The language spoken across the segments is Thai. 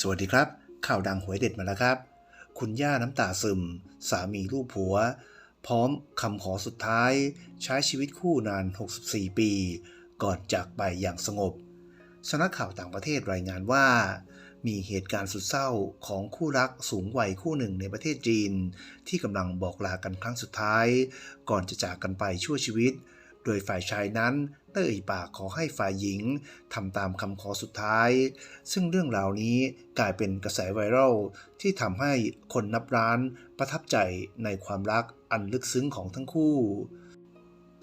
สวัสดีครับ ข่าวดังหวยเด็ดมาแล้วครับ คุณย่าน้ำตาซึม สามีลูกผัว พร้อมคำขอสุดท้าย ใช้ชีวิตคู่นาน 64 ปี ก่อนจากไปอย่างสงบสำนักข่าวต่างประเทศรายงานว่า มีเหตุการณ์สุดเศร้าของคู่รักสูงวัยคู่หนึ่งในประเทศจีน ที่กำลังบอกลากันครั้งสุดท้าย ก่อนจะจากกันไปชั่วชีวิต โดยฝ่ายชายนั้น เอ่ยปากขอให้ฝ่ายหญิงทำตามคำขอสุดท้าย ซึ่งเรื่องราวนี้กลายเป็นกระแสไวรัลที่ทำให้คนนับร้านประทับใจในความรักอันลึกซึ้งของทั้งคู่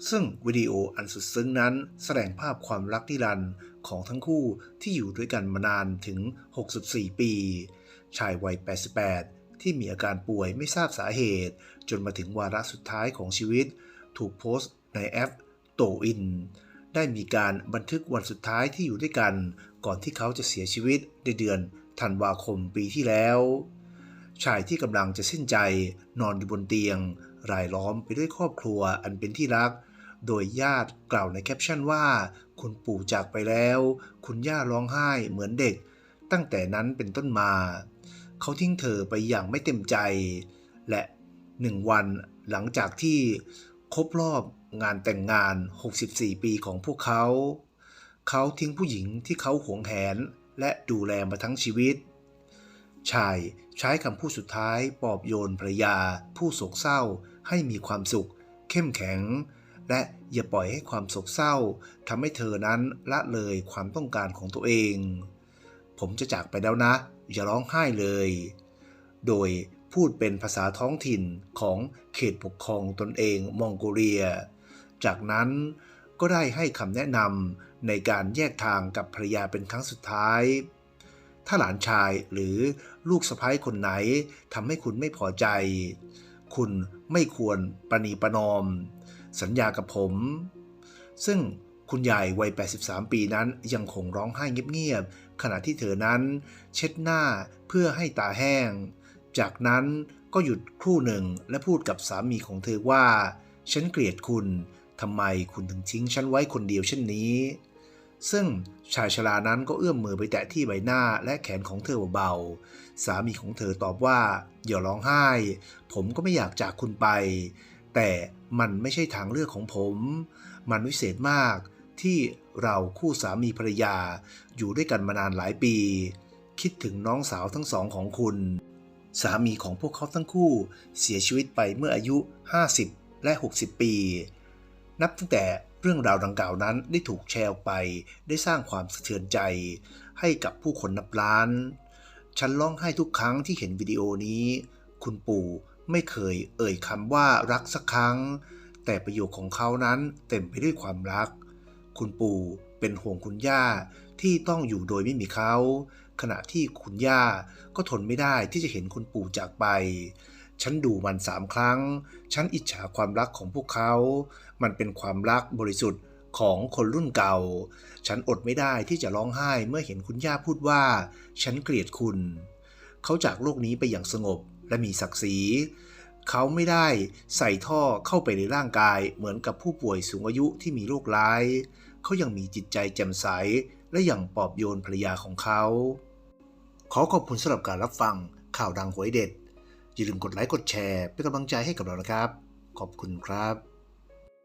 ซึ่งวิดีโออันสุดซึ้งนั้นแสดงภาพความรักนิรันดร์ของทั้งคู่ที่อยู่ด้วยกันมานานถึง 64 ปี ชายวัย 88ที่มีอาการป่วยไม่ทราบสาเหตุ จนมาถึงวาระสุดท้ายของชีวิต ถูกโพสต์ในแอปโตอิน ได้มีการบันทึกวันสุดท้ายที่อยู่ด้วยกัน ก่อนที่เขาจะเสียชีวิตในเดือนธันวาคมปีที่แล้ว ชายที่กำลังจะสิ้นใจนอนอยู่บนเตียง รายล้อมไปด้วยครอบครัวอันเป็นที่รัก โดยญาติกล่าวในแคปชั่นว่า คุณปู่จากไปแล้ว คุณย่าร้องไห้เหมือนเด็ก ตั้งแต่นั้นเป็นต้นมา เขาทิ้งเธอไปอย่างไม่เต็มใจ และหนึ่งวันหลังจากที่ ครบรอบงานแต่งงาน 64 ปีของพวกเขา เขาทิ้งผู้หญิงที่เขาหวงแหนและดูแลมาทั้งชีวิต ชายใช้คำพูดสุดท้ายปลอบโยนภรยา ผู้โศกเศร้าให้มีความสุข เข้มแข็ง และอย่าปล่อยให้ความโศกเศร้าทำให้เธอนั้นละเลยความต้องการของตัวเอง ผมจะจากไปแล้วนะ อย่าร้องไห้เลย โดย พูดเป็นภาษาท้องถิ่นของเขตปกครองตนเองมองโกเลีย จากนั้นก็ได้ให้คำแนะนำในการแยกทางกับภรรยาเป็นครั้งสุดท้าย ถ้าหลานชายหรือลูกสะพ้ายคนไหนทำให้คุณไม่พอใจ คุณไม่ควรประนีประนอม สัญญากับผม ซึ่งคุณยายวัย 83 ปีนั้นยังคงร้องไห้เงียบๆ ขณะที่เธอนั้นเช็ดหน้าเพื่อให้ตาแห้ง จากนั้นก็หยุดครู่หนึ่งและพูดกับสามีของเธอว่า ฉันเกลียดคุณทำไมคุณถึงทิ้งฉันไว้คนเดียวเช่นนี้ ซึ่งชายชรานั้นก็เอื้อมมือไปแตะที่ใบหน้าและแขนของเธอเบาๆ สามีของเธอตอบว่า อย่าร้องไห้ ผมก็ไม่อยากจากคุณไป แต่มันไม่ใช่ทางเลือกของผม มันวิเศษมากที่เราคู่สามีภรรยาอยู่ด้วยกันมานานหลายปี คิดถึงน้องสาวทั้งสองของคุณ สามีของพวกเขาทั้งคู่เสียชีวิตไปเมื่ออายุ 50 และ 60 ปี นับตั้งแต่เรื่องราวดังกล่าวนั้นได้ถูกแชร์ออกไป ได้สร้างความสะเทือนใจ ให้กับผู้คนนับล้าน ฉันร้องไห้ทุกครั้งที่เห็นวิดีโอนี้ คุณปู่ไม่เคยเอ่ยคำว่ารักสักครั้ง แต่ประโยคของเขานั้นเต็มไปด้วยความรัก คุณปู่ เป็นห่วงคุณย่าที่ต้องอยู่โดยไม่มีเขา ขณะที่คุณย่าก็ทนไม่ได้ที่จะเห็นคุณปู่จากไป ฉันดูมันสามครั้ง ฉันอิจฉาความรักของพวกเขา มันเป็นความรักบริสุทธิ์ของคนรุ่นเก่า ฉันอดไม่ได้ที่จะร้องไห้เมื่อเห็นคุณย่าพูดว่า ฉันเกลียดคุณ เขาจากโลกนี้ไปอย่างสงบและมีศักดิ์ศรี เขาไม่ได้ใส่ท่อเข้าไปในร่างกายเหมือนกับผู้ป่วยสูงอายุที่มีโรคร้าย เขายังมีจิตใจแจ่มใส และยังปลอบโยนภรรยาของเขา ขอขอบคุณสำหรับการรับฟังข่าวดังหวยเด็ด อย่าลืมกดไลค์กดแชร์เป็นกำลังใจให้กับเรานะครับ ขอบคุณครับ